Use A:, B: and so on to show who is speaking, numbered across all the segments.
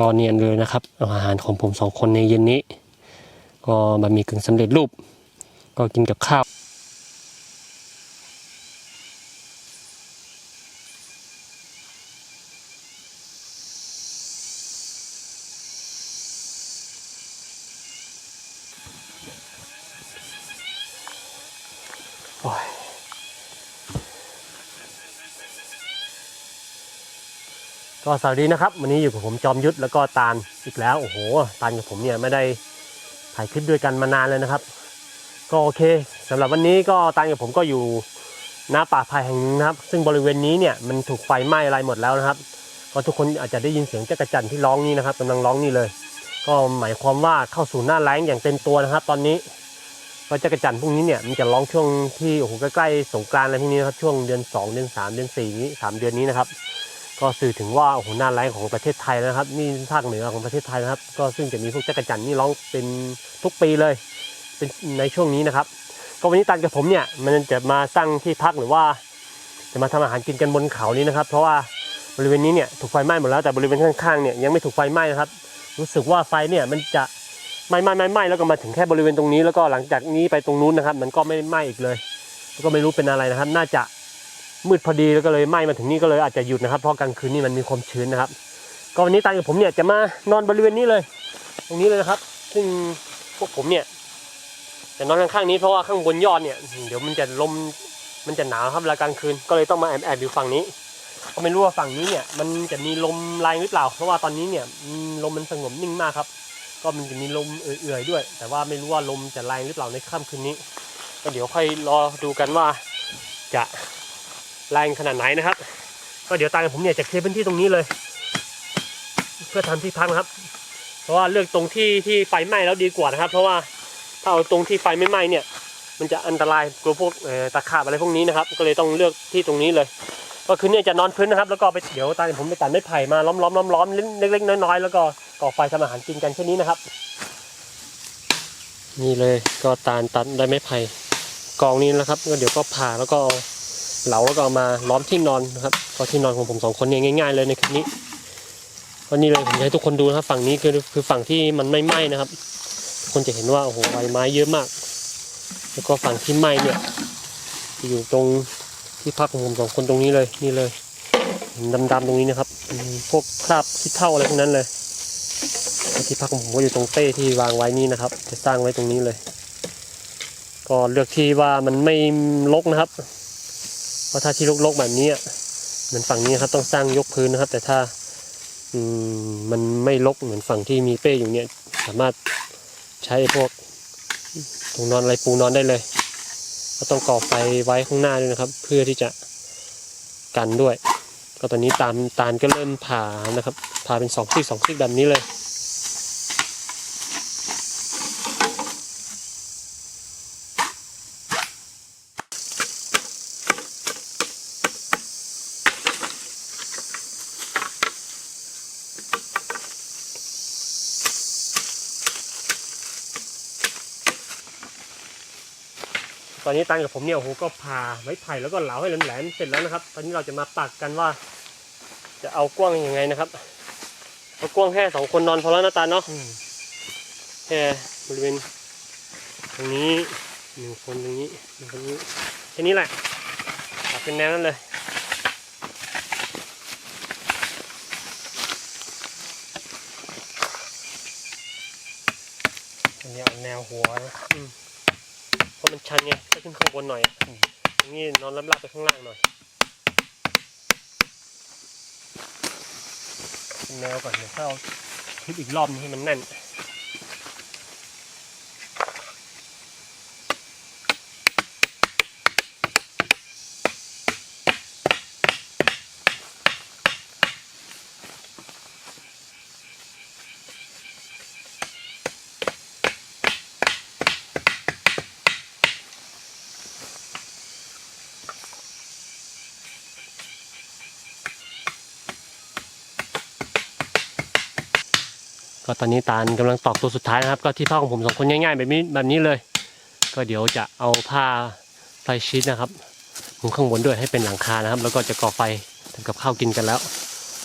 A: ก็เนียนเลยนะครับอาหารของผมสองคนในเย็นนี้ ก็บะหมี่กึ่งสำเร็จรูป ก็กินกับข้าว ก็สวัสดีนะครับ วันนี้อยู่กับผมจอมยุทธแล้วก็ตาลอีกแล้วโอ้โหตาลกับผมเนี่ยไม่ได้ถ่ายคลิปด้วยกันมานานเลยนะครับ ก็โอเคสำหรับวันนี้ก็ตาลกับผมก็อยู่หน้าป่าไผ่แห่งนึงนะครับ ซึ่งบริเวณนี้เนี่ยมันถูกไฟไหม้อะไรหมดแล้วนะครับ ก็ทุกคนอาจจะได้ยินเสียงจักรจันที่ร้องนี่นะครับกำลังร้องนี่เลย ก็หมายความว่าเข้าสู่หน้าแล้งอย่างเต็มตัวนะครับ ตอนนี้ก็จักรจันพวกนี้เนี่ยมันจะร้องช่วงที่โอ้โหใกล้ๆสงกรานต์อะไรพวกนี้นะครับช่วงเดือน 2 เดือน 3 เดือน4นี้3เดือนนี้นะครับ ก็สื่อถึงว่าโอ้โหหน้าแรงของประเทศไทยนะครับ นี่ภาคเหนือของประเทศไทยนะครับ ก็ซึ่งจะมีพวกจักรจันนี่ร้องเป็นทุกปีเลยเป็นในช่วงนี้นะครับ ก็วันนี้ตันกับผมเนี่ยมันจะมาสร้างที่พักหรือว่า จะมาทำอาหารกินกันบนเขานี้นะครับ เพราะว่าบริเวณนี้เนี่ยถูกไฟไหม้หมดแล้วแต่บริเวณข้างๆเนี่ยยังไม่ถูกไฟไหม้นะครับ รู้สึกว่าไฟเนี่ยมันจะไหม้ไหม้ไหม้ไหม้แล้วก็มาถึงแค่บริเวณตรงนี้แล้วก็หลังจากนี้ไปตรงนู้นนะครับ มันก็ไม่ไหม้อีกเลย ก็ไม่รู้เป็นอะไรนะครับ น่าจะ มืดพอดีแล้วก็เลยไหม้มาถึงนี่ก็เลยอาจจะหยุดนะครับเพราะกลางคืนนี่มันมีความชื้นนะครับ ก็วันนี้ตากับผมเนี่ยจะมานอนบริเวณนี้เลย ตรงนี้เลยนะครับ ซึ่งพวกผมเนี่ยจะนอนข้างๆนี้เพราะว่าข้างบนยอดเนี่ย เดี๋ยวมันจะลมมันจะหนาวครับเวลากลางคืนก็เลยต้องมาแอบแอบอยู่ฝั่งนี้ก็ไม่รู้ว่าฝั่งนี้เนี่ย มันจะมีลมแรงหรือเปล่า เพราะว่าตอนนี้เนี่ยลมมันสงบนิ่งมากครับ ก็มันจะมีลมเอื่อยๆด้วย แต่ว่าไม่รู้ว่าลมจะแรงหรือเปล่าในค่ำคืนนี้ก็เดี๋ยวค่อยรอดูกันว่าจะ แรงขนาดไหนนะครับ ก็เดี๋ยวตากับผมเนี่ยจะเคลียร์พื้นที่ตรงนี้เลย เพื่อทำที่พักนะครับ เพราะว่าเลือกตรงที่ที่ไฟไหม้แล้วดีกว่านะครับ เพราะว่าถ้าเอาตรงที่ไฟไม่ไหม้เนี่ย มันจะอันตรายกลัวพวกตะขาบอะไรพวกนี้นะครับ ก็เลยต้องเลือกที่ตรงนี้เลย ก็คือเนี่ยจะนอนพื้นนะครับ แล้วก็ไปเดี๋ยวตากับผมไปตัดไม้ไผ่มาล้อมๆล้อมๆเล็กๆน้อยๆแล้วก็ก่อไฟทำอาหารกินกันแค่นี้นะครับนี่เลยก็ตาลตัดได้ไม้ไผ่กองนี้นะครับก็เดี๋ยวก็ผ่าแล้วก็เอา เหลาแล้วก็เอามาล้อมที่นอนนะครับก็ที่นอนของผมสองคนเนี่ยง่ายๆเลยในคลิปนี้ก็นี่เลยผมจะให้ทุกคนดูนะครับ ฝั่งนี้คือคือฝั่งที่มันไม่ไหม้นะครับทุกคนจะเห็นว่าโอ้โหใบไม้เยอะมาก แล้วก็ฝั่งที่ไหม้เนี่ยอยู่ตรงที่พักของผมสองคนตรงนี้เลยนี่เลยดำๆตรงนี้นะครับพวกคราบขี้เถ้าอะไรพวกนั้นเลยที่พักของผมก็อยู่ตรงเต้ที่วางไว้นี่นะครับ จะสร้างไว้ตรงนี้เลย ก็เลือกที่ว่ามันไม่รกนะครับ เพราะถ้าที่รกๆแบบนี้เหมือนฝั่งนี้ครับต้องสร้างยกพื้นนะครับ แต่ถ้าอืมมันไม่รกเหมือนฝั่งที่มีเป้อยู่เนี่ย สามารถใช้พวกตรงนอนอะไรปูนอนได้เลยก็ต้องก่อไฟไว้ข้างหน้าด้วยนะครับ เพื่อที่จะกันด้วย ก็ตอนนี้ตามตาลก็เริ่มผ่านะครับผ่าเป็นสองซีกสองซีกแบบนี้เลย อนนี้ตันกับผมเนี่ยโอ้โหก็ผ่าไม้ไผ่แล้วก็เหลาให้แหลมๆเสร็จแล้วนะครับ ตอนนี้เราจะมาปักกันว่า จะเอากว้างยังไงนะครับเอากว้างแค่สองคนนอนพอแล้วนะตาเนาะแค่บริเวณตรงนี้หนึ่งคนตรงนี้หนึ่งคนนี้แค่นี้แหละปักเป็นแนวนั้นเลยอันนี้เอาแนวหัวนะอืม เพราะมันชันไงก็ขึ้นข้างบนหน่อยอะอย่างนี้นอนลับๆไปข้างล่างหน่อยเป็นแนวก่อนเดี๋ยวเข้าเอาคลิปอีกรอบนึงให้มันแน่น ก็ตอนนี้ตาลกำลังตอกตัวสุดท้ายนะครับ ก็ที่ผ้าของผมสองคนง่ายๆแบบนี้แบบนี้เลย ก็เดี๋ยวจะเอาผ้าไฟชีตนะครับมุงข้างบนด้วยให้เป็นหลังคานะครับ แล้วก็จะก่อไฟทำกับข้าวกินกันแล้ว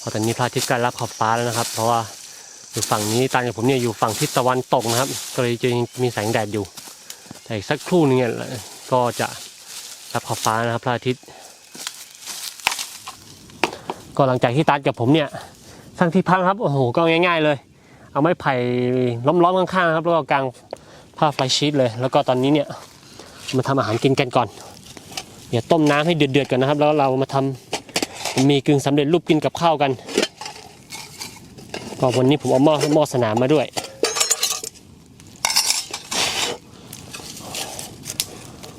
A: พราะตอนนี้พระอาทิตย์ใกล้รับขอบฟ้าแล้วนะครับ เพราะว่าอยู่ฝั่งนี้ตากับผมเนี่ยอยู่ฝั่งทิศตะวันตกนะครับ ก็เลยจะมีแสงแดดอยู่ แต่อีกสักครู่นึงเนี่ยก็จะรับขอบฟ้านะครับพระอาทิตย์ ก็หลังจากที่ตากับผมเนี่ยสร้างที่พักครับโอ้โหก็ง่าย ๆ เลย เอาไม้ไผ่ล้อมๆข้างๆครับแล้วก็กางผ้าไฟชีตเลย แล้วก็ตอนนี้เนี่ยมาทำอาหารกินกันก่อนเดี๋ยวต้มน้ำให้เดือดๆกันนะครับ แล้วเรามาทำมีกึ่งสำเร็จรูปกินกับข้าวกันก็วันนี้ผมเอาหม้อหม้อสนามมาด้วย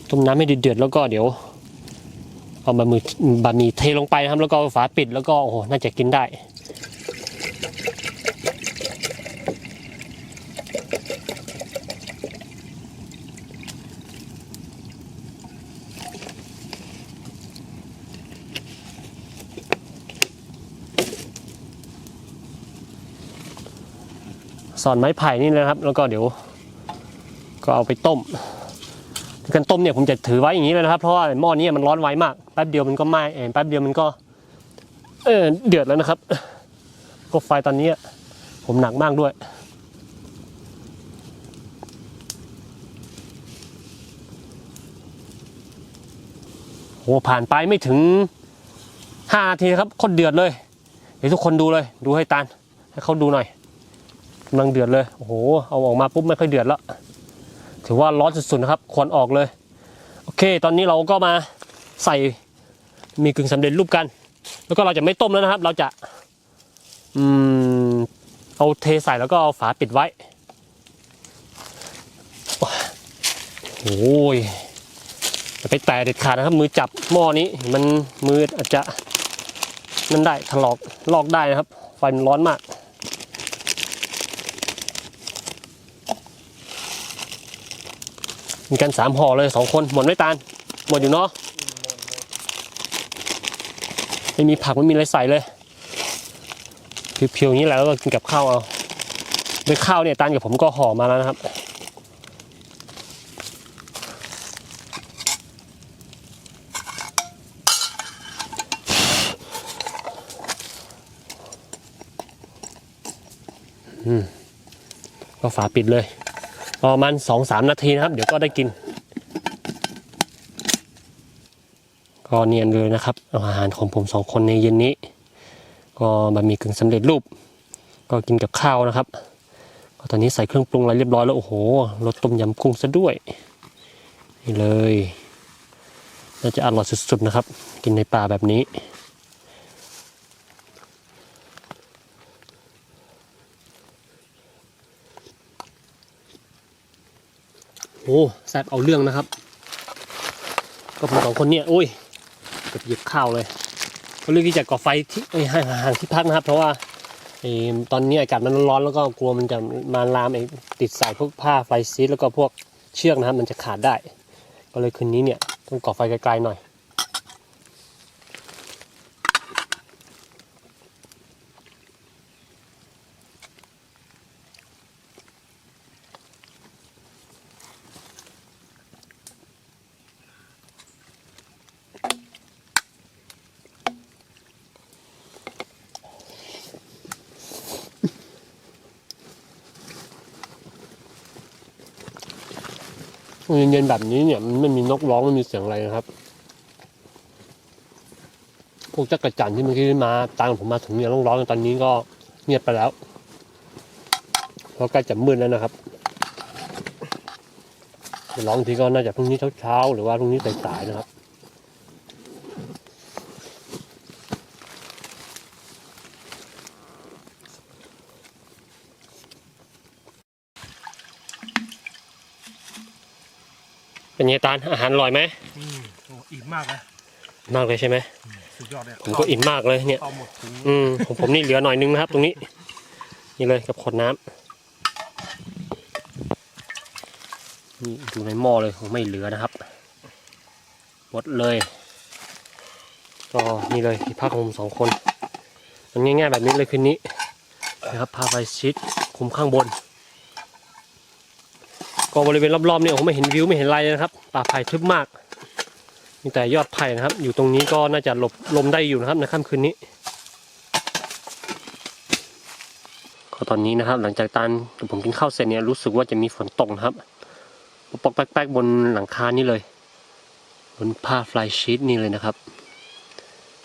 A: ต้มน้ำให้เดือดๆแล้วก็เดี๋ยวเอาบะหมี่บะหมี่เทลงไปนะครับ แล้วก็ฝาปิดแล้วก็โอ้โหน่าจะกินได้ สอนไม้ไผ่นี่นะครับ แล้วก็เดี๋ยวก็เอาไปต้มการต้มเนี่ยผมจะถือไว้อย่างนี้เลยนะครับ เพราะว่าหม้อนี้มันร้อนไวมากแป๊บเดียวมันก็ไหม้เองแป๊บเดียวมันก็เออเดือดแล้วนะครับก็ไฟตอนนี้ผมหนักมากด้วย โหผ่านไปไม่ถึงห้านาทีครับคนเดือดเลย เดี๋ยวทุกคนดูเลย ดูให้ตานให้เขาดูหน่อยำลังเดือดเลยโอ้โหเอาออกมาปุ๊บไม่ค่อยเดือดแล้วถือว่าร้อนสุดๆนะครับควรออกเลย โอเค ตอนนี้เราก็มาใส่มีกึ่งสำเร็จรูปกัน แล้วก็เราจะไม่ต้มแล้วนะครับ เราจะอืมเอาเทใส่แล้วก็เอาฝาปิดไว้โอ้ยอย่าไปแตะเด็ดขาดนะครับ มือจับหม้อนี้มันมืออาจจะนั่นได้ถลอกลอกได้นะครับ ไฟมันร้อนมาก มีกันสามห่อเลยสองคนหมดไม่ตาลหมดอยู่เนาะไม่มีผักไม่มีอะไรใส่เลยเพียวๆอย่างนี้แหละแล้วก็กินกับข้าวเอาด้วยข้าวเนี่ยตาลกับผมก็ห่อมาแล้วนะครับอืมก็ฝาปิดเลย ประมาณสองสามนาทีนะครับ เดี๋ยวก็ได้กิน ก็เนียนเลยนะครับ อาหารของผมสองคนในเย็นนี้ ก็บะหมี่กึ่งสำเร็จรูป ก็กินกับข้าวนะครับก็ตอนนี้ใส่เครื่องปรุงอะไรเรียบร้อยแล้วโอ้โหรสต้มยำกุ้งซะด้วยนี่เลยน่าจะอร่อยสุดๆนะครับ กินในป่าแบบนี้ โอ้แซบเอาเรื่องนะครับ ก็ผมสองคนเนี่ยโอ้ยเกือบหยิบข้าวเลยก็เลือกที่จะก่อไฟที่ห่างห่างที่พักนะครับ เพราะว่าอตอนนี้อากาศมันร้อนๆแล้วก็กลัวมันจะมาลามไอ้ติดสายพวกผ้าไฟซีดแล้วก็พวกเชือกนะครับ มันจะขาดได้ ก็เลยคืนนี้เนี่ยต้องก่อไฟไกลๆหน่อย เย็นๆแบบนี้เนี่ยมันไม่มีนกร้องไม่มีเสียงอะไรนะครับ พวกจักรจันที่เมื่อกี้มาตามผมมาถึงเนี่ยร้องร้องๆตอนนี้ก็เงียบไปแล้วเพราะใกล้จะมืดแล้วนะครับร้องทีก็น่าจะพรุ่งนี้เช้าๆหรือว่าพรุ่งนี้สายๆนะครับ เป็นไงตาลอาหารอร่อยไหม
B: อืมโอ้อิ่มมากนะ
A: มากเลยใช่ไหม
B: สุดยอดเลย
A: ผมก็อิ่มมากเลยเนี่ย
B: ข้าวหมดถุง
A: อืมของผมนี่เหลือหน่อยนึงนะครับ ตรงนี้ นี่เลยกับขวดน้ำนี่ดูในหม้อเลยคงไม่เหลือนะครับหมดเลย ก็นี่เลยที่พักของผมสองคนมันง่ายๆแบบนี้เลยคืนนี้นะครับพาไปชิดคุมข้างบน ก็บริเวณรอบๆเนี่ยผมไม่เห็นวิวไม่เห็นอะไรเลยนะครับ ป่าไผ่ทึบมากมีแต่ยอดไผ่นะครับ อยู่ตรงนี้ก็น่าจะหลบลมได้อยู่นะครับในค่ำคืนนี้ก็ตอนนี้นะครับ หลังจากตานผมกินข้าวเสร็จเนี่ยรู้สึกว่าจะมีฝนตกนะครับปอกแป๊กๆบนหลังคานี่เลย บนผ้าฟลายชีตนี่เลยนะครับ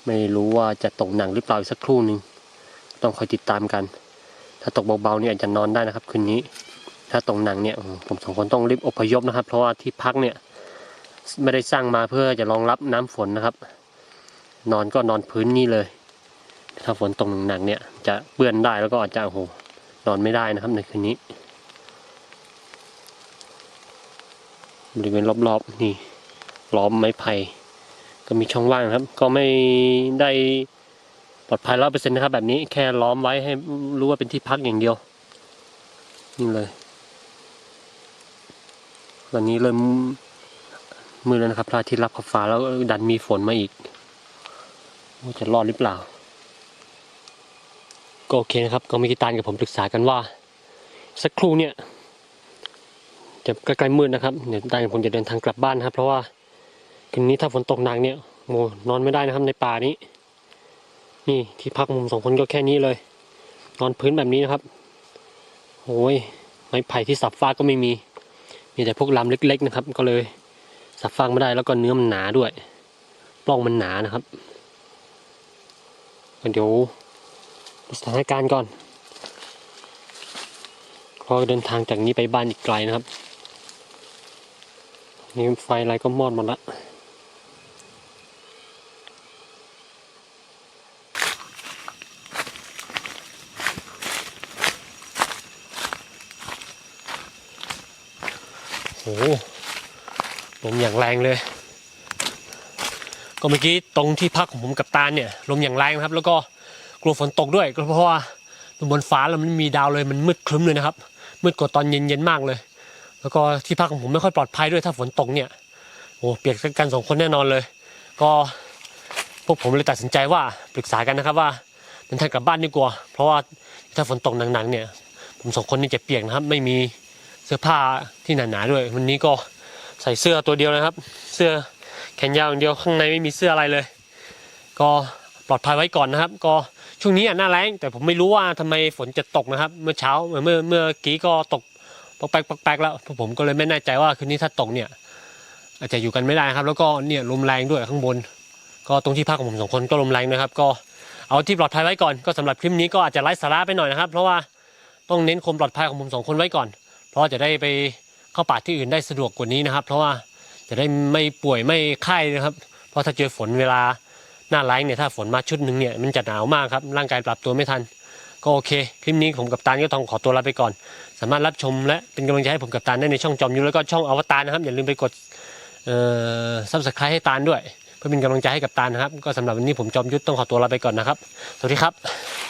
A: ไม่รู้ว่าจะตกหนักหรือเปล่าอีกสักครู่หนึ่งต้องคอยติดตามกัน ถ้าตกเบาๆนี่อาจจะนอนได้นะครับคืนนี้ ถ้าตกหนักเนี่ยผมสองคนต้องรีบอพยพนะครับ เพราะว่าที่พักเนี่ยไม่ได้สร้างมาเพื่อจะรองรับน้ำฝนนะครับ นอนก็นอนพื้นนี่เลย ถ้าฝนตกหนักๆเนี่ยจะเปื้อนได้แล้วก็อาจจะโอ้โหนอนไม่ได้นะครับในคืนนี้บริเวณรอบๆนี่ล้อมไม้ไผ่ก็มีช่องว่างครับ ก็ไม่ได้ปลอดภัยร้อยเปอร์เซ็นต์นะครับ แบบนี้แค่ล้อมไว้ให้รู้ว่าเป็นที่พักอย่างเดียวนี่เลย วันนี้เริ่มมืดแล้วนะครับพระอาทิตย์รับขอบฟ้าแล้วดันมีฝนมาอีกว่าจะรอดหรือเปล่า ก็โอเคนะครับก็มีกีตาร์กับผมปรึกษากันว่า สักครู่เนี่ย จะใกล้ๆมืดนะครับเดี๋ยวตากับผมจะเดินทางกลับบ้านนะครับ เพราะว่าคืนนี้ถ้าฝนตกหนักเนี่ยโมนอนไม่ได้นะครับในป่านี้ นี่ที่พักมุมสองคนก็แค่นี้เลย นอนพื้นแบบนี้นะครับโอ้ยไม้ไผ่ที่สับฟ้าก็ไม่มี มีแต่พวกลำเล็ก ๆ นะครับ ก็เลยสับฟางไม่ได้แล้วก็เนื้อมันหนาด้วยปล้องมันหนานะครับเดี๋ยวดูสถานการณ์ก่อนเพราะเดินทางจากนี้ไปบ้านอีกไกลนะครับ นี่ไฟอะไรก็มอดหมดละ โอ้โหลมอย่างแรงเลย ก็เมื่อกี้ตรงที่พักของผมกับตาเนี่ยลมอย่างแรงนะครับ แล้วก็กลัวฝนตกด้วยก็เพราะว่าบนฟ้าแล้วมันมีดาวเลยมันมืดครึ้มเลยนะครับ มืดกว่าตอนเย็นๆมากเลย แล้วก็ที่พักของผมไม่ค่อยปลอดภัยด้วยถ้าฝนตกเนี่ยโอ้เปียกกันสองคนแน่นอนเลย ก็พวกผมเลยตัดสินใจว่าปรึกษากันนะครับว่าเดินทางกลับบ้านดีกว่า เพราะว่าถ้าฝนตกหนักๆเนี่ย ผมสองคนนี่จะเปียกนะครับ ไม่มี เสื้อผ้าที่หนาๆด้วย วันนี้ก็ใส่เสื้อตัวเดียวนะครับ เสื้อแขนยาวอย่างเดียวข้างในไม่มีเสื้ออะไรเลย ก็ปลอดภัยไว้ก่อนนะครับ ก็ช่วงนี้อะหน้าแรงแต่ผมไม่รู้ว่าทำไมฝนจะตกนะครับ เมื่อเช้าเมื่อเมื่อกี้ก็ตกแป๊กปอกแป๊กแล้วผมก็เลยไม่แน่ใจว่าคืนนี้ถ้าตกเนี่ย อาจจะอยู่กันไม่ได้ครับ แล้วก็เนี่ยลมแรงด้วยข้างบน ก็ตรงที่พักของผมสองคนก็ลมแรงนะครับ ก็เอาที่ปลอดภัยไว้ก่อนก็สำหรับคลิปนี้ก็อาจจะไร้สาระไปหน่อยนะครับ เพราะว่าต้องเน้นความปลอดภัยของผมสองคนไว้ก่อน ราะจะได้ไปเข้าป่าที่อื่นได้สะดวกกว่านี้นะครับ เพราะว่าจะได้ไม่ป่วยไม่ไข้นะครับ เพราะถ้าเจอฝนเวลาหน้าแรงเนี่ยถ้าฝนมาชุดหนึ่งเนี่ยมันจะหนาวมากครับร่างกายปรับตัวไม่ทัน ก็โอเค คลิปนี้ผมกับตาลก็ต้องขอตัวลาไปก่อน สามารถรับชมและเป็นกำลังใจให้ผมกับตาลได้ในช่องจอมยุทธแล้วก็ช่องอวตารนะครับ อย่าลืมไปกดซับสไครต์ให้ตาลด้วย เพื่อเป็นกำลังใจให้กับตานะครับ ก็สำหรับวันนี้ผมจอมยุทธต้องขอตัวลาไปก่อนนะครับ สวัสดีครับ